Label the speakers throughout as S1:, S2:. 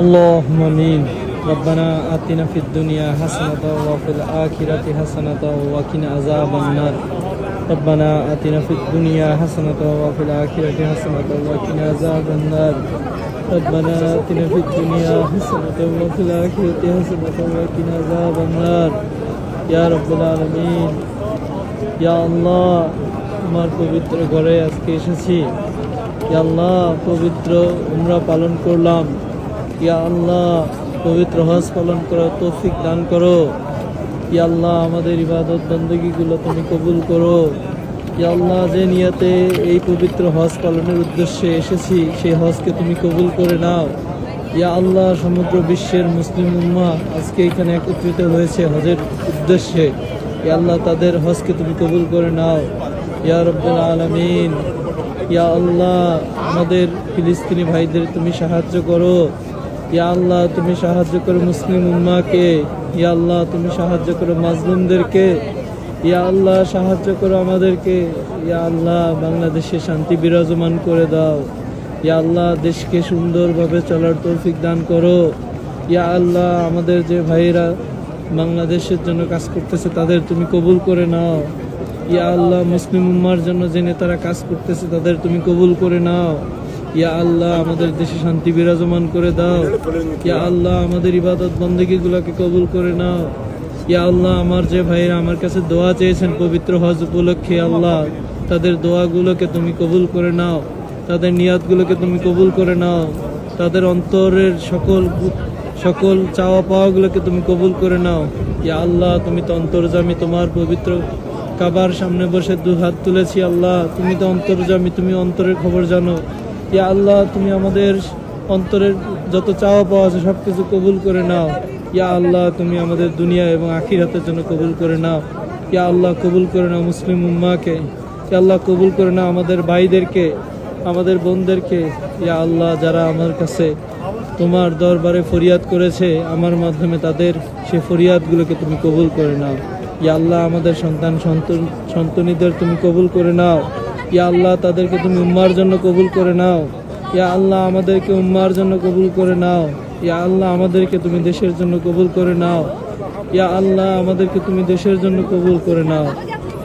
S1: اللهم امين ربنا آتنا في الدنيا حسنة وفي الآخرة حسنة وقنا عذاب النار ربنا آتنا في الدنيا حسنة وفي الآخرة حسنة وقنا عذاب النار ربنا آتنا في الدنيا حسنة وفي الآخرة حسنة وقنا عذاب النار يا رب العالمين ইয়া আল্লাহ তোমার পবিত্র ঘরে আজকে এসেছি ইয়া আল্লাহ পবিত্র উমরা পালন করলাম ইয়া আল্লাহ, পবিত্র হজ পালন করার তৌফিক দান করো। ইয়া আল্লাহ, আমাদের ইবাদত বন্দগিগুলো তুমি কবুল করো। ইয়া আল্লাহ, যে নিয়াতে এই পবিত্র হজ পালনের উদ্দেশ্যে এসেছি, সেই হজকে তুমি কবুল করে নাও। ইয়া আল্লাহ, সমগ্র বিশ্বের মুসলিম উম্মা আজকে এখানে একত্রিত হয়েছে হজের উদ্দেশ্যে। ইয়া আল্লাহ, তাদের হজকে তুমি কবুল করে নাও। ইয়া রব্বুল আলামিন, ইয়া আল্লাহ, আমাদের ফিলিস্তিনি ভাইদের তুমি সাহায্য করো। ইয়া আল্লাহ, তুমি সাহায্য করো মুসলিম উম্মাকে। ইয়া আল্লাহ, তুমি সাহায্য করো মাজলুমদেরকে। ইয়া আল্লাহ, সাহায্য করো আমাদেরকে। ইয়া আল্লাহ, বাংলাদেশে শান্তি বিরাজমান করে দাও। ইয়া আল্লাহ, দেশকে সুন্দরভাবে চলার তৌফিক দান করো। ইয়া আল্লাহ, আমাদের যে ভাইয়েরা বাংলাদেশের জন্য কাজ করতেছে, তাদের তুমি কবুল করে নাও। ইয়া আল্লাহ, মুসলিম উম্মার জন্য যে নেতারা কাজ করতেছে, তাদের তুমি কবুল করে নাও। ইয়া আল্লাহ, আমাদের দেশে শান্তি বিরাজমান করে দাও। ইয়া আল্লাহ, আমাদের ইবাদত বন্দীগুলোকে কবুল করে নাও। ইয়া আল্লাহ, আমার যে ভাইয়েরা আমার কাছে দোয়া চেয়েছেন পবিত্র হজ উপলক্ষে আল্লাহ, তাদের দোয়াগুলোকে তুমি কবুল করে নাও। তাদের নিয়াতগুলোকে তুমি কবুল করে নাও। তাদের অন্তরের সকল সকল চাওয়া পাওয়াগুলোকে তুমি কবুল করে নাও। ইয়া আল্লাহ, তুমি তো অন্তর্জামি তোমার পবিত্র কাবার সামনে বসে দু হাত তুলেছি, আল্লাহ। তুমি তো অন্তর্জামি তুমি অন্তরের খবর জানো। ইয়া আল্লাহ, তুমি আমাদের অন্তরের যত চাওয়া পাওয়া আছে সব কিছু কবুল করে নাও। ইয়া আল্লাহ, তুমি আমাদের দুনিয়া এবং আখিরাতের জন্য কবুল করে নাও। ইয়া আল্লাহ, কবুল করে নাও মুসলিম উম্মাকে। ইয়া আল্লাহ, কবুল করে নাও আমাদের ভাইদেরকে, আমাদের বোনদেরকে। ইয়া আল্লাহ, যারা আমার কাছে তোমার দরবারে ফরিয়াদ করেছে, আমার মাধ্যমে তাদের সে ফরিয়াদগুলোকে তুমি কবুল করে নাও। ইয়া আল্লাহ, আমাদের সন্তান সন্তান, সন্তানীদের তুমি কবুল করে নাও। ইয়া আল্লাহ, তাদেরকে তুমি উম্মার জন্য কবুল করে নাও। ইয়া আল্লাহ, আমাদেরকে উম্মার জন্য কবুল করে নাও। ইয়া আল্লাহ, আমাদেরকে তুমি দেশের জন্য কবুল করে নাও। ইয়া আল্লাহ, আমাদেরকে তুমি দেশের জন্য কবুল করে নাও।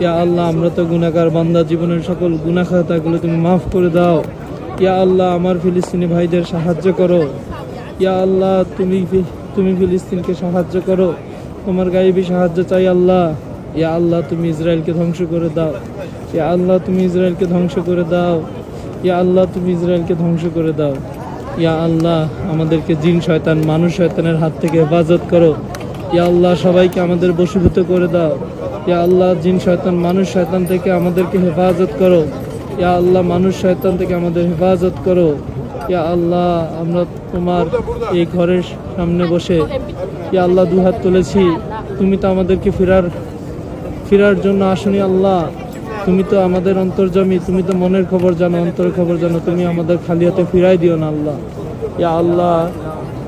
S1: ইয়া আল্লাহ, আমরা তো গুনাহগার বান্দা, জীবনের সকল গুনাহ খাতাগুলো তুমি মাফ করে দাও। ইয়া আল্লাহ, আমার ফিলিস্তিনি ভাইদের সাহায্য করো। ইয়া আল্লাহ, তুমি তুমি ফিলিস্তিনকে সাহায্য করো। তোমার গাইবি সাহায্য চাই আল্লাহ। ইয়া আল্লাহ, তুমি ইসরায়েলকে ধ্বংস করে দাও। ইয়া আল্লাহ তুমি ইসরায়েলকে ধ্বংস করে দাও। ইয়া আল্লাহ তুমি ইসরায়েলকে ধ্বংস করে দাও। ইয়া আল্লাহ আমাদেরকে জিন শয়তান, মানুষ শয়তানের হাত থেকে হেফাজত করো। ইয়া আল্লাহ সবাইকে আমাদের বশীভূত করে দাও। ইয়া আল্লাহ জিন শয়তান, মানুষ শয়তান থেকে আমাদেরকে হেফাজত করো। ইয়া আল্লাহ মানুষ শয়তান থেকে আমাদের হেফাজত করো। ইয়া আল্লাহ আমরা তোমার এই ঘরের সামনে বসে ইয়া আল্লাহ দুহাত তুলেছি। তুমি তো আমাদেরকে ফেরার ফেরার জন্য আসনি আল্লাহ। তুমি তো আমাদের অন্তর্জমি, তুমি তো মনের খবর জানো, অন্তরের খবর জানো, তুমি আমাদের খালি হাতে ফিরাই দিও না আল্লাহ। ইয়া আল্লাহ,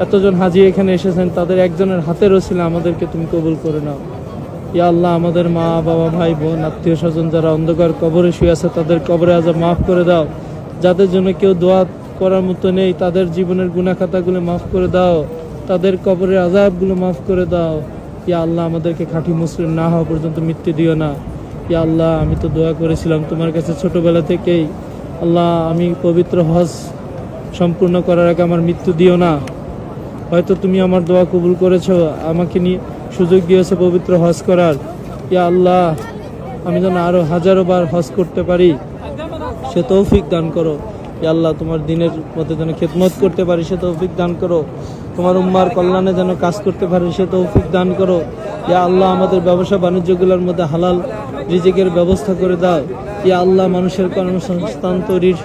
S1: এতজন হাজি এখানে এসেছেন, তাদের একজনের হাতের ওসিলা আমাদেরকে তুমি কবুল করে নাও। ইয়া আল্লাহ, আমাদের মা, বাবা, ভাই, বোন, আত্মীয় স্বজন যারা অন্ধকার কবরে শুয়ে আছে, তাদের কবরে আজ মাফ করে দাও। যাদের জন্য কেউ দোয়া করার মতো নেই, তাদের জীবনের গুণাখাতাগুলো মাফ করে দাও। তাদের কবরের আজাবগুলো মাফ করে দাও। ইয়া আল্লাহ, আমাদেরকে খাঁটি মুসলিম না হওয়া পর্যন্ত মৃত্যু দিও না। ইয়া আল্লাহ, আমি তো দোয়া করেছিলাম তোমার কাছে ছোটবেলা থেকেই। আল্লাহ, আমি পবিত্র হজ সম্পূর্ণ করার আগে আমার মৃত্যু দিও না। হয়তো তুমি আমার দোয়া কবুল করেছ, আমাকে নিয়ে সুযোগ দিয়েছে পবিত্র হজ করার। ইয়া আল্লাহ, আমি যেন আরও হাজারো বার হজ করতে পারি। সে তৌফিক দান করো। ইয়া আল্লাহ, তোমার দিনের মধ্যে যেন খেদমত করতে পারি, সে তৌফিক দান করো। তোমার উম্মার কল্যাণে যেন কাজ করতে পারি, সে তৌফিক দান করো। ইয়া আল্লাহ, আমাদের ব্যবসা বাণিজ্যগুলোর মধ্যে হালাল রিজিকের ব্যবস্থা করে দাও। ইয়া আল্লাহ, মানুষের কর্মসংস্থান তৈরির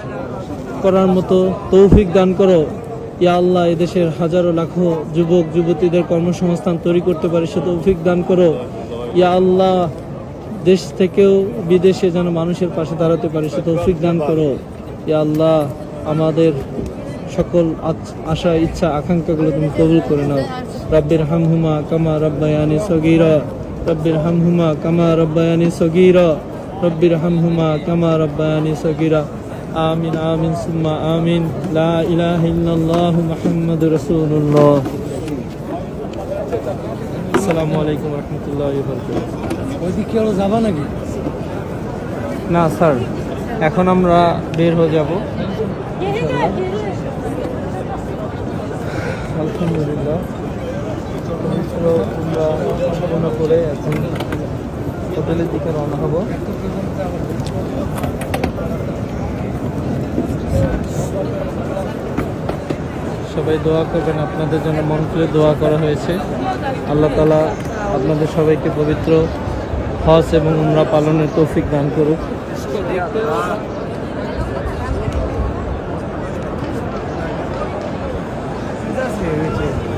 S1: করার মতো তৌফিক দান করো। ইয়া আল্লাহ, এদেশের হাজারো লাখো যুবক, যুবতীদের কর্মসংস্থান তৈরি করতে পারে, সে তৌফিক দান করো। ইয়া আল্লাহ, দেশ থেকেও বিদেশে যেন মানুষের পাশে দাঁড়াতে পারে, সে তৌফিক দান করো। ইয়া আল্লাহ, আমাদের সকল আশা, ইচ্ছা, আকাঙ্ক্ষাগুলো তুমি কবুল করে নাও। রব্বির হামহুমা কামা রব্বায়ানি সগীরা। রব্বির হামহুমা কামা রব্বায়ানি সগীরা রব্বির হামহুমা কামা রব্বায়ানি সগীরা আমিন আমিন সুম্মা আমিন লা ইলাহা ইল্লাল্লাহু মুহাম্মাদুর রাসূলুল্লাহ আসসালামু আলাইকুম রহমতুল্লাহ
S2: ওইদিকে আরও যাবা নাকি?
S1: না স্যার এখন আমরা বের হয়ে যাব। আলহামদুলিল্লাহ। আমরা করে হোটেলের দিকে রওনা হব সবাই দোয়া করবেন, আপনাদের জন্য মন খুলে দোয়া করা হয়েছে আল্লাহ তালা আপনাদের সবাইকে পবিত্র হজ এবং উমরা পালনের তৌফিক দান করুক Thank you.